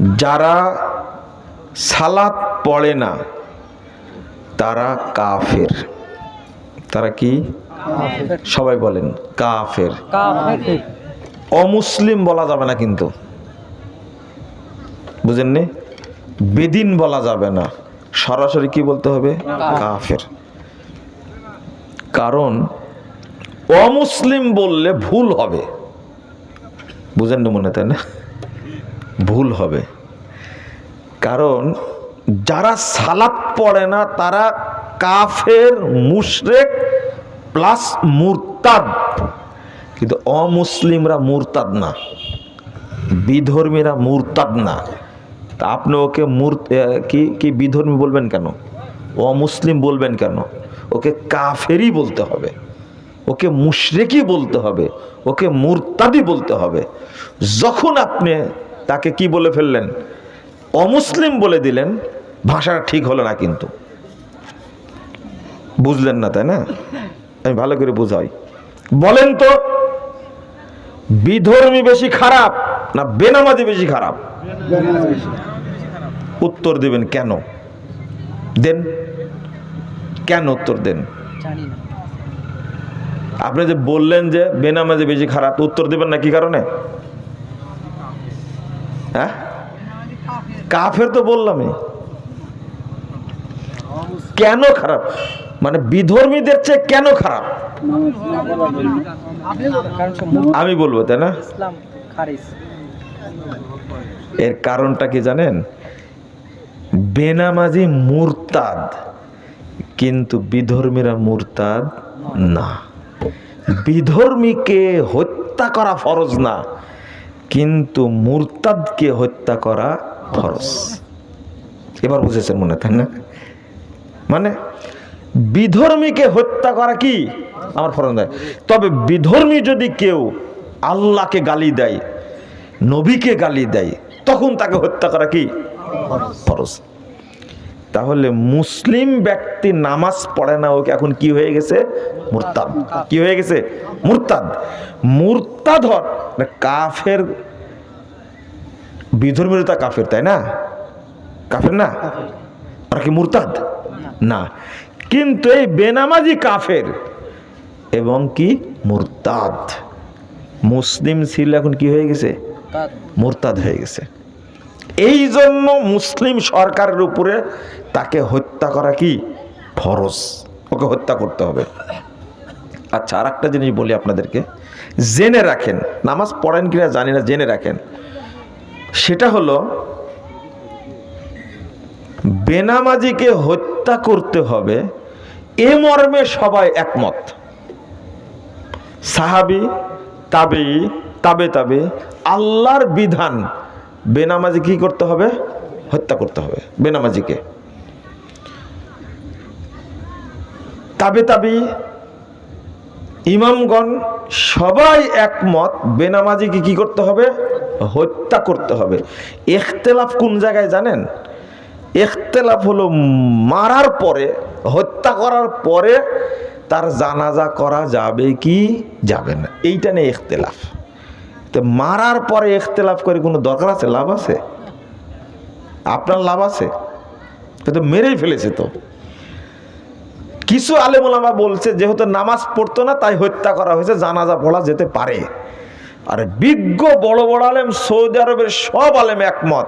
যারা সালাত পড়ে না তারা কাফের। তারা কি? সবাই বলেন কাফের। কাফের। অমুসলিম বলা যাবে না কিন্তু। বুঝেননি? বেদিন বলা যাবে না। সরাসরি কি বলতে হবে? কাফের। কারণ অমুসলিম বললে ভুল হবে। বুঝেন না মনে তাই না? ভুল হবে। কারণ যারা সালাত পড়ে না, তারা কাফের, মুশরেক প্লাস মুরতাদ। কিন্তু অমুসলিমরা মুরতাদ না, বিধর্মীরা মুরতাদ না। তা আপনি ওকে মূর কি কি বিধর্মী বলবেন কেন? অমুসলিম বলবেন কেন? ওকে কাফেরই বলতে হবে, ওকে মুশরেকই বলতে হবে, ওকে মুরতাদি বলতে হবে। যখন আপনি তাকে কি বলে ফেললেন? অমুসলিম বলে দিলেন, ভাষাটা ঠিক হলো না কিন্তু। বুঝলেন না, তাই না? আমি ভালো করে বুঝাই। বলেন তো, বিধর্মী বেশি খারাপ না বেনামাজি বেশি খারাপ? উত্তর দিবেন, কেন? দেন। কেন উত্তর দেন? আপনি যে বললেন যে বেনামাজি বেশি খারাপ, উত্তর দিবেন না কি কারণে? কাফের তো বললামই। কেন খারাপ? মানে বিধর্মীদের চেয়ে কেন খারাপ? আমি বলব তাই না? এর কারণটা কি জানেন? বেনামাজি মুরতাদ কিন্তু বিধর্মীরা মুরতাদ না। বিধর্মীকে হত্যা করা ফরজ না কিন্তু মুরতাদকে হত্যা করা ফরজ এবার বুঝেছেন মনে তাই না? মানে বিধর্মীকে হত্যা করা কি? আমার ফরজ নয় তবে বিধর্মী যদি কেউ আল্লাহকে গালি দেয়, নবীকে গালি দেয়, তখন তাকে হত্যা করা কি? ফরজ। তাহলে মুসলিম ব্যক্তি নামাজ পড়ে না, ওকে এখন কি হয়ে গেছে? মুরতাদ। কি হয়ে গেছে? মুরতাদ। মুরতাদ হর না কাফের বিধর্মীরা কাফের তাই না? কাফের না? আর কি মুরতাদ? না। কিন্তু এই বেনামাজি কাফের এবং কি? মুরতাদ। মুসলিম ছিল এখন কি হয়ে গেছে? মোরতাদ। হয়ে গেছে। এই জন্য মুসলিম সরকারের উপরে তাকে হত্যা করা কি? ফরজ। ওকে হত্যা করতে হবে। আচ্ছা আর একটা জিনিস বলি আপনাদেরকে। জেনে রাখেন। নামাজ পড়েন কিনা জানি না জেনে রাখেন। সেটা হলো, বেনামাজিকে হত্যা করতে হবে, এ মর্মে সবাই একমত। সাহাবি তাবে তাবে তাবে, আল্লাহর বিধান বেনামাজি কি করতে হবে? হত্যা করতে হবে বেনামাজিকে। তাবে তাবি ইমামগণ সবাই একমত, বেনামাজিকে কি করতে হবে? হত্যা করতে হবে। এখতেলাফ কোন জায়গায় জানেন? এখতেলাফ হলো মারার পরে, হত্যা করার পরে তার জানাজা করা যাবে কি যাবে না। এইটা নিয়ে এখতেলাফ তো মারার পরে এখতেলাফ করে কোনো দরকার আছে? লাভ আছে? আপনার লাভ আছে? তো মেরেই ফেলেছে তো। কিছু আলেমুলামা বলছে, যেহেতু নামাজ পড়তো না, তাই হত্যা করা হয়েছে, জানাজা পড়া যেতে পারে। আর বিজ্ঞ বড় বড় আলেম, সৌদি আরবের সব আলেম একমত।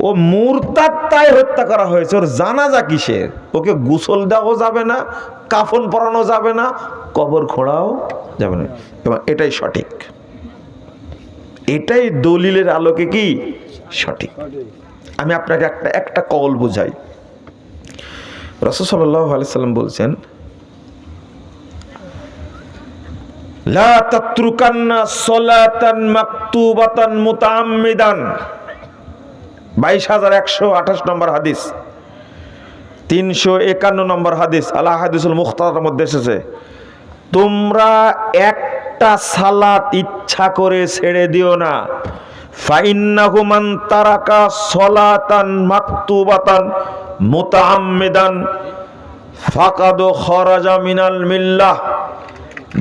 ও মুরতাদ তাই হত্যা করা হয়েছে, ওর জানাজা কিসের? ওকে গোসল দেওয়াও যাবে না, কাফন পরানো যাবে না, কবর খোঁড়াও যাবে না। এবং এটাই সঠিক। এটাই দলিলের আলোকে কি? সঠিক। আমি আপনাকে একটা একটা কল বুঝাই। রসদ সাল্লাহ আলাইসাল্লাম বলছেন বাইশ হাজার একশো আঠাশ নম্বর হাদিস, তিনশো একান্ন নম্বর হাদিস মুখতার মধ্যে এসেছে, তোমরা একটা সালাত ইচ্ছা করে ছেড়ে দিও না। ফাইন্নাহু মান তারাকা সলাতান মাকতুবাতান মুতাআম্মিদান ফাকাদ খরাজা মিনাল মিল্লাহ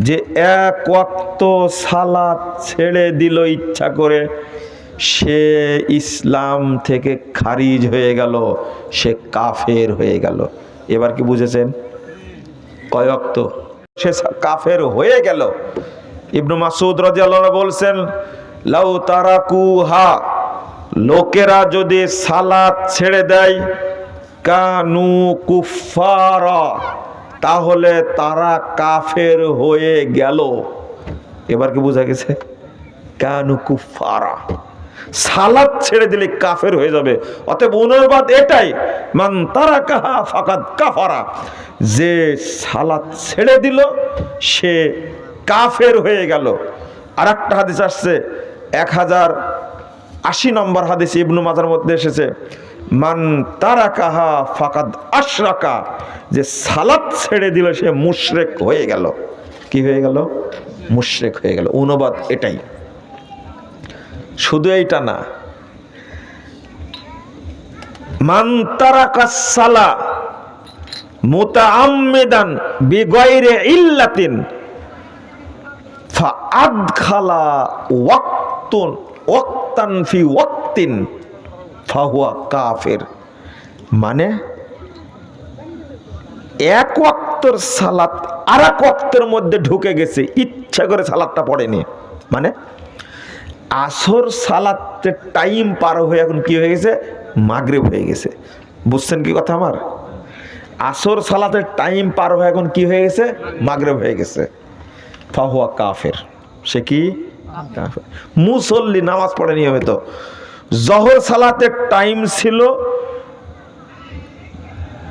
যে এক ওয়াক্ত সালাত ছেড়ে দিল ইচ্ছা করে, সে ইসলাম থেকে খারিজ হয়ে গেল, সে কাফের হয়ে গেল। এবার কি বুঝেছেন? কয়ক্ত সে কাফের হয়ে গেল। ইবনু মাসুদ রাদিয়াল্লাহু আনহু বলছেন লাউ লোকেরা যদি সালাত ছেড়ে দেয়, কানু কুফারা তাহলে তারা কাফের হয়ে গেল। এবার কি বোঝা গেছে? কানু কুফারা সালাত ছেড়ে দিলে কাফের হয়ে যাবে। অতএব অনুবাদ এটাই, মান তারা কাহা ফাকাদ কাফারা। যে সালাত ছেড়ে দিল, সে কাফের হয়ে গেল। আর একটা হাদিস আসছে এক হাজার আশি নম্বর হাদিস ইবনু মাজার মধ্যে এসেছে, মান তারা কাহা ফাকাদ আশরাকা যে সালাত ছেড়ে দিল সে মুশরেক হয়ে গেল। কি হয়ে গেল? মুশরেক হয়ে গেল। অনুবাদ এটাই। শুধু এইটা না। মান তারাকা সালা মুতাআম্মিদান বিগাইরি ইল্লাতিন ফাআদখালা ফি ওয়াক্তিন, ফাহুয়া কাফের। মানে এক ওয়াক্তর সালাত আর এক ওয়াক্তের মধ্যে ঢুকে গেছে, ইচ্ছা করে সালাদটা পড়েনি। মানে আসর সালাতের টাইম পার হয়ে এখন কি হয়ে গেছে? মাগরেব হয়ে গেছে। বুঝছেন কি কথা আমার? আসর সালাতের টাইম পার হয়ে এখন কি হয়ে গেছে? মাগরেব হয়ে গেছে। ফাহুয়া কাফের। সে কি? মুসল্লি নামাজ পড়ে নিয়মিত। জহর সালাতের টাইম ছিল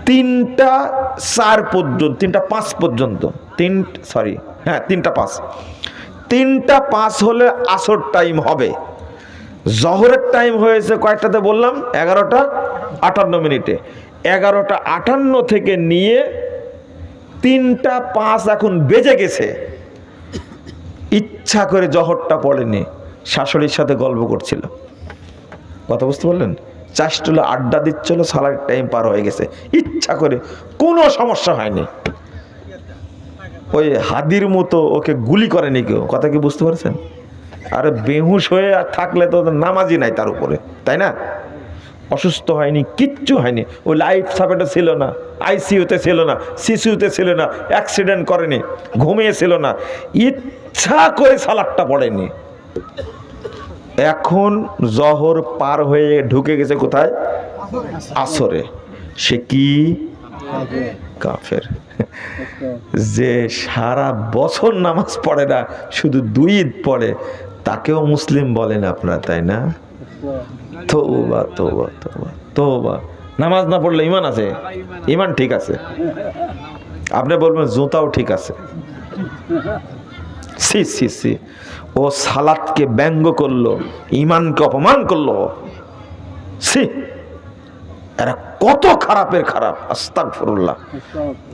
তিনটা চার পর্যন্ত, তিনটা পাঁচ পর্যন্ত। তিন সরি হ্যাঁ তিনটা পাঁচ। তিনটা পাঁচ হলে আসর টাইম হবে। জহরের টাইম হয়েছে কয়েকটাতে বললাম? এগারোটা আটান্ন মিনিটে। এগারোটা আটান্ন থেকে নিয়ে তিনটা পাঁচ এখন বেজে গেছে। ইচ্ছা করে জহরটা পড়েনি, শাশুড়ির সাথে গল্প করছিল। কথা বুঝতে পারলেন? চাষটুলো আড্ডা দিচ্ছিল সালার টাইম পার হয়ে গেছে। ইচ্ছা করে কোনো সমস্যা হয়নি। ওই হাদির মতো ওকে গুলি করেনি কেউ। কথা কি বুঝতে পারছেন? আরে বেহুশ হয়ে থাকলে তো নামাজি নাই তার উপরে, তাই না? অসুস্থ হয়নি, কিচ্ছু হয়নি। ওই লাইফ সাপোর্টে ছিল না আইসিইউতে ছিল না সিসিউতে ছিল না অ্যাক্সিডেন্ট করেনি ঘুমিয়েছিল না। ইচ্ছা করে সালাদটা পড়েনি। এখন জহর পার হয়ে ঢুকে গেছে কোথায়? আসরে। সে কি? কাফের। যে সারা বছর নামাজ পড়ে না, শুধু দুই ঈদ পড়ে, তাকেও মুসলিম বলেন আপনারা, তাই না? তোবা তোবা তোবা তোবা নামাজ না পড়লে ইমান আছে? ইমান ঠিক আছে। আপনি বলবেন জুতাও ঠিক আছে। সি সি সি। ও সালাতকে ব্যঙ্গ করল ইমানকে অপমান করল। সি। এরা কত খারাপের খারাপ আস্তাক ফরুল্লাহ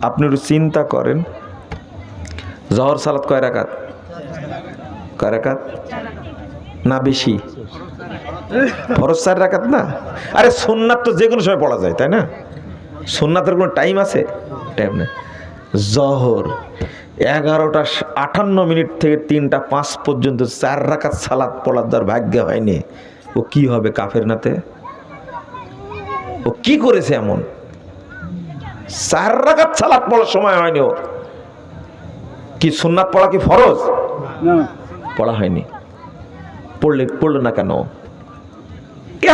আপনি একটু চিন্তা করেন। জহর সালাত কয় রাকাত? কয় রাকাত? না, বেশি। ফরজ চার রাকাত না? আরে সোননাথ তো যে কোনো সময় পড়া যায়, তাই না? সোননাথের কোনো টাইম আছে? টাইম নেই। জহর এগারোটা আটান্ন মিনিট থেকে তিনটা পাঁচ পর্যন্ত চার রাকাত সালাদ পড়ার যার ভাগ্য হয়নি। ও কি হবে কাফের নাতে? ও কি করেছে এমন? চার রাকাত সালাদ পড়ার সময় হয়নি ওর কি সুন্নাত পড়া কি ফরজ? পড়া হয়নি। পড়লে পড়ল না কেন?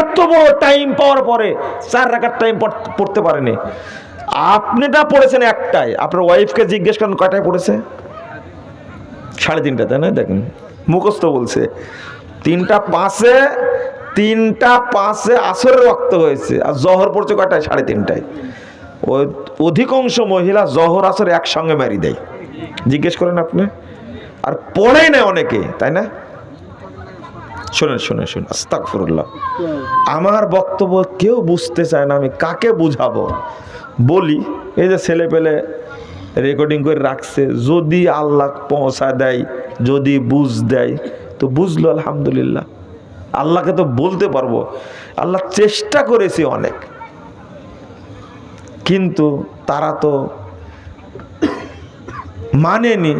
এত বড় টাইম পাওয়ার পরে চার রাখার টাইম পড়তে পারেনি। আপনিটা পড়েছেন একটাই। আপনার ওয়াইফকে জিজ্ঞেস করেন, কয়টায় পড়েছে? সাড়ে তিনটা তাই না? দেখেন, মুখস্থ বলছে। তিনটা পাঁচে তিনটা পাঁচে আসরের রক্ত হয়েছে, আর জহর পড়ছে কয়টায়? সাড়ে তিনটায়। ওই অধিকাংশ মহিলা জহর, আসর একসঙ্গে মারি দেয়। জিজ্ঞেস করেন আপনি? আর পড়েই না অনেকে, তাই না? শোনেন শোনেন, শুনুন আস্তাক আমার বক্তব্য কেউ বুঝতে চায় না, আমি কাকে বুঝাবো? বলি, এই যে ছেলে পেলে রেকর্ডিং করে রাখছে, যদি আল্লাহ পৌঁছা দেয়, যদি বুঝ দেয়, তো বুঝলো আলহামদুলিল্লাহ। আল্লাহকে তো বলতে পারব। আল্লাহ চেষ্টা করেছি অনেক। কিন্তু তারা তো মানেনি।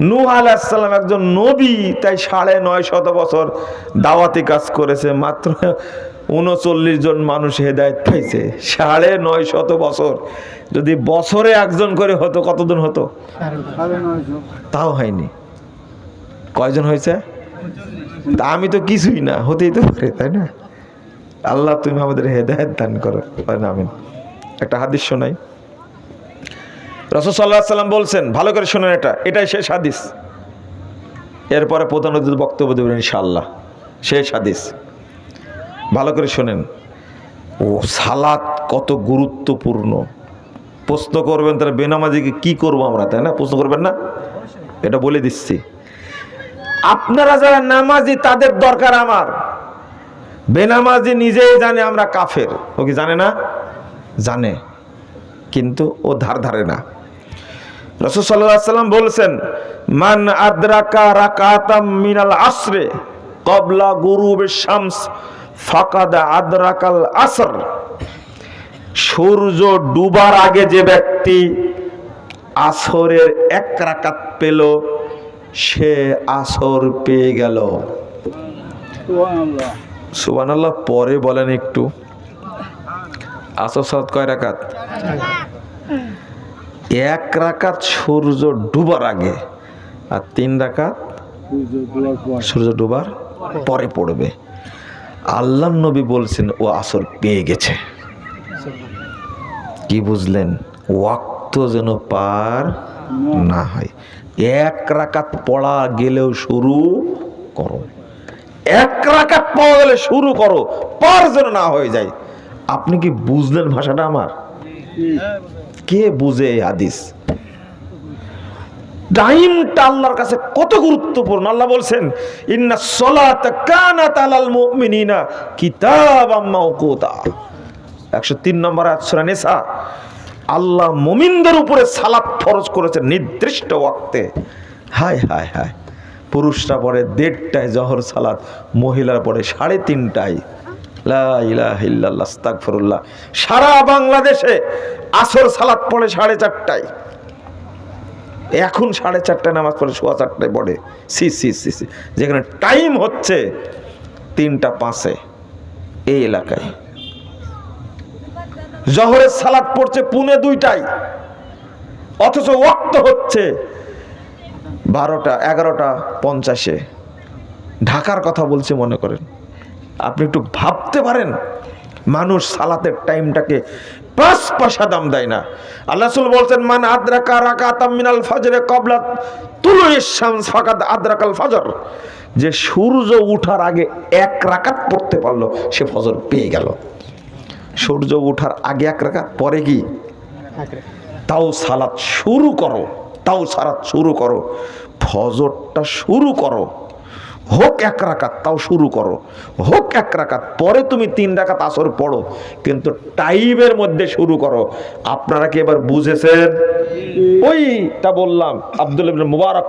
নূহ আলাইসাল্লাম একজন নবী, তাই সাড়ে নয় শত বছর দাওয়াতি কাজ করেছে, মাত্র উনচল্লিশ জন মানুষ হেদায়ত পাইছে। সাড়ে নয় শত বছর। যদি বছরে একজন করে হতো, কতদিন হতো? তাও হয়নি। কয়জন হয়েছে? তা আমি তো কিছুই না, হতেই তো পারে, তাই না? আল্লাহ তুমি আমাদের হেদায়ত দান করো। আমিন। একটা হাদিস শোনাই। রসদ সাল্লাহ সাল্লাম বলছেন, ভালো করে শোনেন এটা, এটাই শেষ হাদিস। এরপরে প্রধান বক্তব্য দেবেন ইনশাআল্লাহ। শেষ হাদিস। ভালো করে শোনেন। ও সালাত কত গুরুত্বপূর্ণ। প্রশ্ন করবেন, তাহলে বেনামাজিকে কি করব আমরা, তাই না? প্রশ্ন করবেন না? এটা বলে দিচ্ছি। আপনারা যারা নামাজি, তাদের দরকার আমার। বেনামাজি নিজেই জানে আমরা কাফের। ও কি জানে না? জানে। কিন্তু ও ধার ধারে না। সাল্লাম বলছেন, মান আদ্রাকা রাকাতাম মিনাল আসরে কবলা গুরুবে শামস। ফাকাদা আদ্রাকাল আসর। সূর্য ডুবার আগে যে ব্যক্তি আসরের এক রাকাত পেল সে আসর পেয়ে গেল। সুবহানাল্লাহ। পরে বলেন একটু। আসর সালাত কয় রাকাত? এক রাকাত সূর্য ডুবার আগে আর তিন রাকাত সূর্য ডুবার পরে পড়বে। আল্লাহ নবী বলছেন, ও আসর পেয়ে গেছে। কি বুঝলেন? ওয়াক্ত যেন পার না হয়। এক রাকাত পড়া গেলেও শুরু করো। এক রাকাত পাওয়া গেলে শুরু করো, পার যেন না হয়ে যায়। আপনি কি বুঝলেন ভাষাটা আমার? কে বুঝে হাদিস? টাইমটা আল্লাহর কাছে কত গুরুত্বপূর্ণ? আল্লাহ বলছেন, ইন্না সলাত কানাত আলাল মুমিনিনা কিতাবাম মাওকুতা 103 নম্বর আয়াত সূরা নিসা, আল্লাহ মুমিনদের উপরে সালাত ফরজ করেছে নির্দিষ্ট ওয়াক্তে। হায় হায় হায়। পুরুষরা পড়ে দেড়টায় জহর সালাত, মহিলার পড়ে সাড়ে তিনটায়। লা ইলাহা ইল্লাল্লাহ, আস্তাগফিরুল্লাহ। সারা বাংলাদেশে আসর সালাত পড়ে সাড়ে চারটায়। এখন সাড়ে চারটায় নামাজ পড়ে, সোয়া চারটায় পড়ে। C C C C. যেখানে টাইম হচ্ছে, তিনটা পাঁচে এই এলাকায়। জহরের সালাদ পড়ছে পুনে দুইটায়। অথচ ওয়াক্ত হচ্ছে বারোটা, এগারোটা, পঞ্চাশে। ঢাকার কথা বলছে, মনে করেন। আপনি একটু ভাবতে পারেন, মানুষ সালাতের টাইমটাকে পাঁচ পয়সা দাম দেয় না। আল্লাহ বলছেন, মান আদ্রাকা রাকাতাম মিনাল ফজরে কবলা তুলু শামস, ফাকাদ আদ্রাকাল ফজর। যে সূর্য উঠার আগে এক রাকাত পড়তে পারল, সে ফজর পেয়ে গেল। সূর্য উঠার আগে এক রাকাত, পরে কি? তাও সালাত শুরু করো, তাও সালাত শুরু করো, ফজরটা শুরু করো। হোক এক রাকাত, তাও শুরু করো। হোক এক রাকাত, পরে তুমি তিন রাকাত আসর পড়ো, কিন্তু টাইমের মধ্যে শুরু করো। আপনারা কি এবার বুঝেছেন? ওইটা বললাম, আব্দুল মুবারক,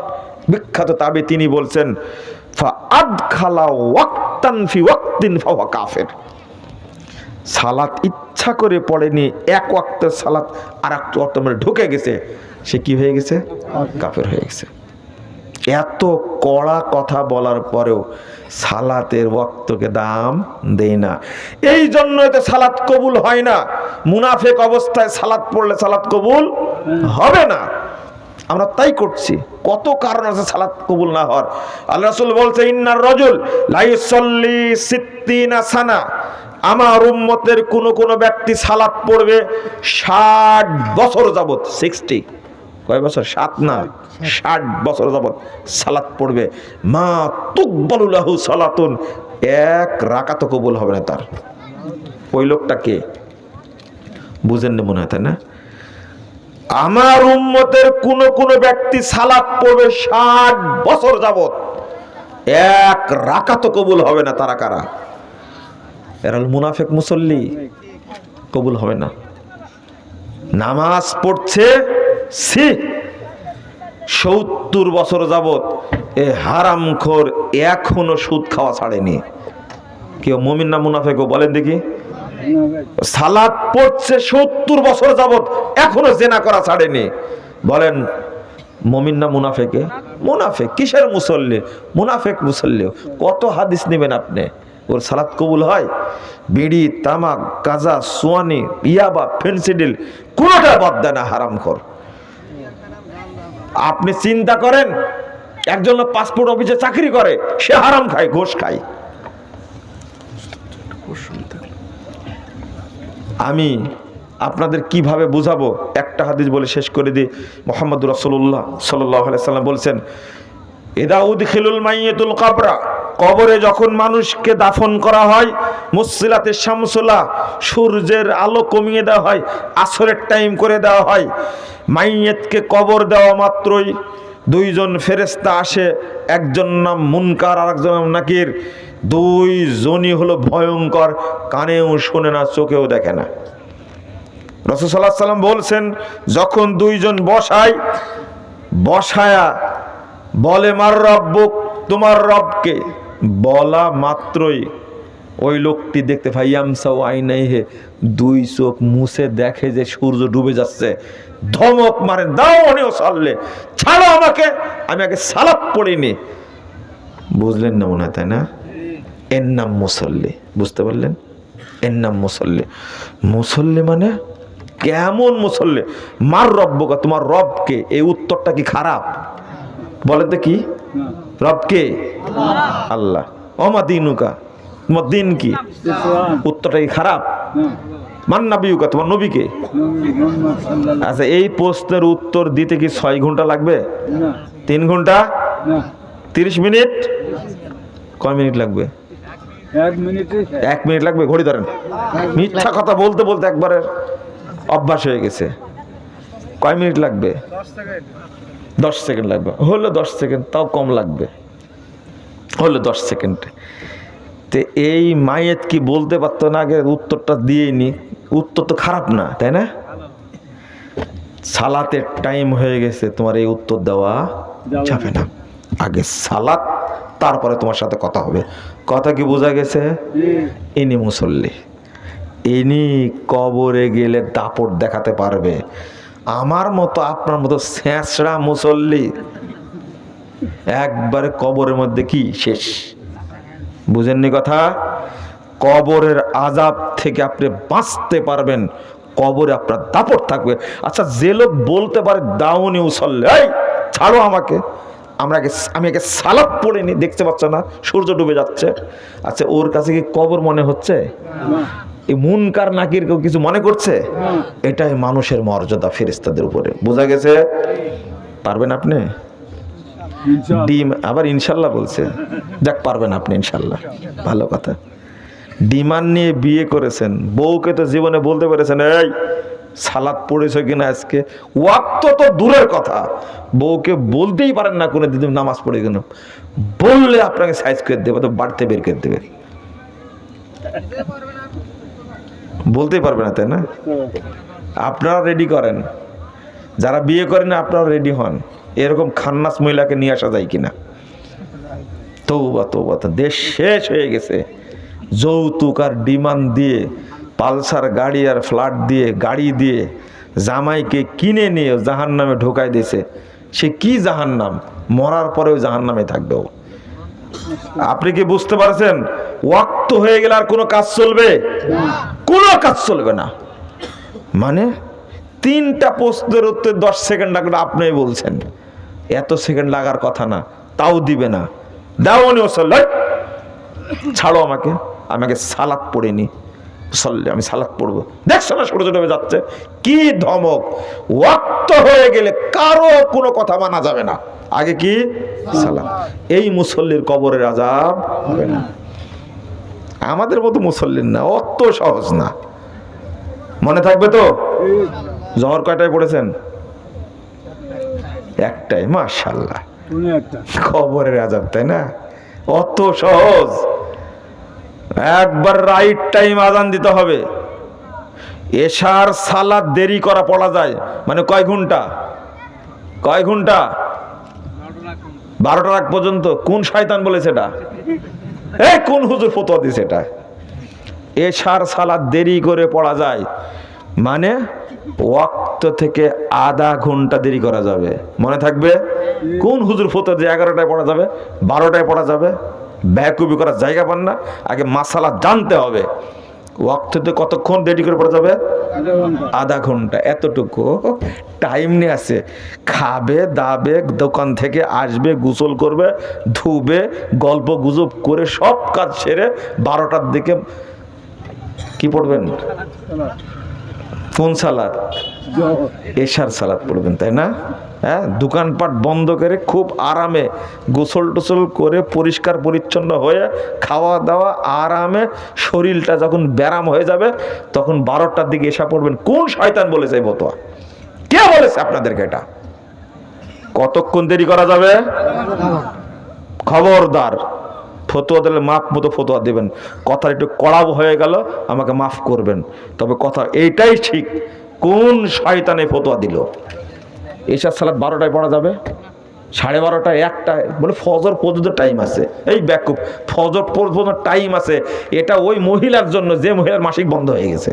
বিখ্যাত তাবে, তিনি বলছেন, ফা ফি কাফের। সালাত ইচ্ছা করে পড়েনি, এক ওয়াক্তের সালাত আর এক মানে ঢুকে গেছে, সে কি হয়ে গেছে? কাফের হয়ে গেছে। এত কড়া কথা বলার পরেও সালাতের বক্তকে দাম দেয় না। এই জন্য তো সালাত কবুল হয় না। মুনাফেক অবস্থায় সালাত পড়লে সালাত কবুল হবে না। আমরা তাই করছি। কত কারণ আছে সালাত কবুল না হওয়ার। আল্লাহ রাসূল বলছে ইন্নার রজুল লাইসল্লি সিত্তিনা সানা। আমার উম্মতের কোন কোন ব্যক্তি সালাত পড়বে ষাট বছর যাবত সিক্সটি কয় বছর? সাত না, ষাট বছর যাবত সালাত পড়বে। মা তুকবালুলাহু সালাতুন। এক রাকাত কবুল হবে না তার। ওই লোকটা কে? বুঝেন না মনে হয়, তাই না? আমার উম্মতের কোন কোন ব্যক্তি সালাত পড়বে ষাট বছর যাবত এক রাকাত কবুল হবে না তারা কারা? এরা মুনাফেক মুসল্লি। কবুল হবে না। নামাজ পড়ছে সি সত্তর বছর যাবত এ হারামখোর এখনও সুদ খাওয়া ছাড়েনি। কেউ মমিন না মুনাফেক বলেন দেখি? সালাদ পড়ছে সত্তর বছর যাবত এখনও জেনা করা ছাড়েনি। বলেন, মমিন না মুনাফেকে? মুনাফেক, কিসের মুসল্লি? মুনাফেক মুসল্লি কত হাদিস নেবেন আপনি? ওর সালাদ কবুল হয়? বিড়ি, তামাক, গাঁজা, সোয়ানি, ইয়াবা, ফেন্সিডিল কোনোটা বাদ দেয় না হারাম কর আপনি চিন্তা করেন, একজন পাসপোর্ট অফিসে চাকরি করে, সে হারাম খায়, ঘোষ খায়। আমি আপনাদের কীভাবে বুঝাবো? একটা হাদিস বলে শেষ করে দিই। মোহাম্মদ রসুল্লাহ সাল্লাম বলছেন এদাউদ খিলুল মাইয়েতুল কাবরা। কবরে যখন মানুষকে দাফন করা হয় মুসিলাতে শামসুলা সূর্যের আলো কমিয়ে দেওয়া হয়, আসরের টাইম করে দেওয়া হয়। মাইয়েতকে কবর দেওয়া মাত্রই দুইজন ফেরেস্তা আসে, একজন নাম মুনকার আর একজন নাম নাকির। দুইজনই হলো ভয়ঙ্কর, কানেও শোনে না, চোখেও দেখে না। রসুসাল্লাহ সাল্লাম বলছেন, যখন দুইজন বসায়, বসায়া বলে, মার রব্বুক তোমার রবকে বলা মাত্রই ওই লোকটি দেখতে পাই আমসাও আইনাই হে দুই চোখ মুছে দেখে যে সূর্য ডুবে যাচ্ছে। ধমক মারেন, দাও অনেও সারলে ছাড়ো আমাকে, আমি আগে সালাপ পড়িনি। বুঝলেন না মনে হয়, তাই না? এর নাম মুসল্লি, বুঝতে পারলেন? এর নাম মুসল্লি। মুসল্লি মানে কেমন মুসল্লি? মার রব্বকা, তোমার রবকে, এই উত্তরটা কি খারাপ? বলেন তো কি? রবকে আল্লাহ। অমা দিনুকা। তোমার দিন কি? উত্তরটা কি খারাপ? মান নাবিউকা তোমার নবীকে? আচ্ছা এই প্রশ্নের উত্তর দিতে কি ছয় ঘণ্টা লাগবে? তিন ঘণ্টা? তিরিশ মিনিট? কয় মিনিট লাগবে? এক এক মিনিট লাগবে? ঘড়ি ধরেন। মিথ্যা কথা বলতে বলতে একবারে অভ্যাস হয়ে গেছে। কয় মিনিট লাগবে? দশ সেকেন্ড লাগবে। হলো দশ সেকেন্ড, তাও কম লাগবে। হলো দশ সেকেন্ড। তো এই মায়েত কি বলতে পারতো না আগে উত্তরটা দিয়েই নি। উত্তর তো খারাপ না, তাই না? সালাতের টাইম হয়ে গেছে, তোমার এই উত্তর দেওয়া যাবে না। আগে সালাত, তারপরে তোমার সাথে কথা হবে। কথা কি বোঝা গেছে? ইনি মুসল্লি। ইনি কবরে গেলে দাপট দেখাতে পারবে। আমার মতো আপনার মতো স্যাঁচড়া মুসল্লি। একবারে কবরের মধ্যে কি শেষ? বুঝেননি কথা? কবরের আজাব থেকে আপনি বাঁচতে পারবেন। কবরে আপনার দাপট থাকবে। আচ্ছা যে লোক বলতে পারে, দাউনি উসল্লে ছাড়ো আমাকে। আমরা আগে আমি আগে সালাদ পড়িনি দেখতে পাচ্ছ না সূর্য ডুবে যাচ্ছে। আচ্ছা ওর কাছে কি কবর মনে হচ্ছে? এই মুনকার নাকির কেউ কিছু মনে করছে? এটাই মানুষের মর্যাদা ফেরেস্তাদের উপরে। বোঝা গেছে? পারবেন আপনি? ডিম আবার ইনশাল্লাহ বলছে। যাক পারবেন আপনি ইনশাল্লাহ ভালো কথা। ডিমান্ড নিয়ে বিয়ে করেছেন। বউকে তো জীবনে বলতে পেরেছেন এই সালাদ পড়েছ কিনা আজকে? ওয়াক্ত তো দূরের কথা। বউকে বলতেই পারেন না কোনো দিদি নামাজ পড়ে কেন বললে আপনাকে সাইজ করে দেবে, তো বাড়তে বের করে দেবে। বলতেই পারবে না, তাই না? আপনারা রেডি করেন। যারা বিয়ে করেন, আপনারা রেডি হন। এরকম খান্নাস মহিলাকে নিয়ে আসা যায় কিনা? তৌবা তৌবা, তো দেশ শেষ হয়ে গেছে। যৌতুক আর ডিমান্ড দিয়ে পালসার গাড়ি আর ফ্ল্যাট দিয়ে, গাড়ি দিয়ে জামাইকে কিনে নিয়ে জাহান নামে ঢোকাই দিয়েছে। সে কি জাহান নাম মরার পরেও জাহান নামে থাকবে। আপনি কি বুঝতে পারছেন? ওয়াক্ত হয়ে গেলে আর কোনো কাজ চলবে? কোনো কাজ চলবে না। মানে তিনটা প্রশ্নের উত্তর দশ সেকেন্ড লাগলে আপনি বলছেন। এত সেকেন্ড লাগার কথা না, তাও দিবে না। ওসল ছাড়ো আমাকে আমাকে সালাদ পড়িনি সল্লে আমি সালাদ পড়ব। দেখছ না ছোট ছোট যাচ্ছে? কি ধমক? ওয়াক্ত হয়ে গেলে কারও কোনো কথা মানা যাবে না। আগে কি? সালাদ এই মুসল্লির কবরের আজাব হবে না। আমাদের মতো মুসল্লির না অত সহজ না। মনে থাকবে তো? জহর কয়টায় পড়েছেন? একটাই মাশাল্লাহ খবরের আজাব তাই না? অত সহজ। একবার রাইট টাইম আজান দিতে হবে। এশার সালাদ দেরি করা পড়া যায়। মানে কয় ঘণ্টা? কয় ঘণ্টা? বারোটা আগ পর্যন্ত। কোন শয়তান বলেছে এটা এই কোন হুজুর ফতোয়া দিছে এটা? এশার সালাদ দেরি করে পড়া যায়। মানে ওয়াক্ত থেকে আধা ঘণ্টা দেরি করা যাবে। মনে থাকবে? কোন হুজুর ফতো যে এগারোটায় পড়া যাবে? বারোটায় পড়া যাবে? ব্যাকুবি করার জায়গা পান না। আগে মাসালা জানতে হবে। ওয়াক্ততে কতক্ষণ দেরি করে পড়া যাবে? আধা ঘণ্টা। এতটুকু। টাইম নিয়ে আছে। খাবে, দাবে, দোকান থেকে আসবে, গোসল করবে, ধুবে, গল্প গুজব করে সব কাজ সেরে বারোটার দিকে কি পড়বেন? কোন সালাদ? এশার সালাদ পড়বেন, তাই না? হ্যাঁ দোকানপাট বন্ধ করে খুব আরামে গোসল টোসল করে পরিষ্কার পরিচ্ছন্ন হয়ে খাওয়া দাওয়া আরামে শরীরটা যখন ব্যারাম হয়ে যাবে, তখন বারোটার দিকে এসা পড়বেন। কোন শয়তান বলেছে বতোয়া কে বলেছে আপনাদেরকে এটা? কতক্ষণ দেরি করা যাবে? খবরদার। ফতোয়া দিলে মাপ মতো ফতোয়া দেবেন। কথা একটু কড়াও হয়ে গেল, আমাকে মাফ করবেন। তবে কথা এইটাই ঠিক, কোন শয়তানে ফতোয়া দিল? এসব সালাদ বারোটায় পড়া যাবে? সাড়ে বারোটায় একটায় বলে ফজর পর্যন্ত টাইম আছে। এই ব্যাকুপ ফজর পর্যন্ত টাইম আছে। এটা ওই মহিলার জন্য, যে মহিলার মাসিক বন্ধ হয়ে গেছে।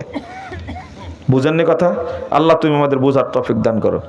বুঝেননি কথা? আল্লাহ তুমি আমাদের বোঝার তফিক দান করো।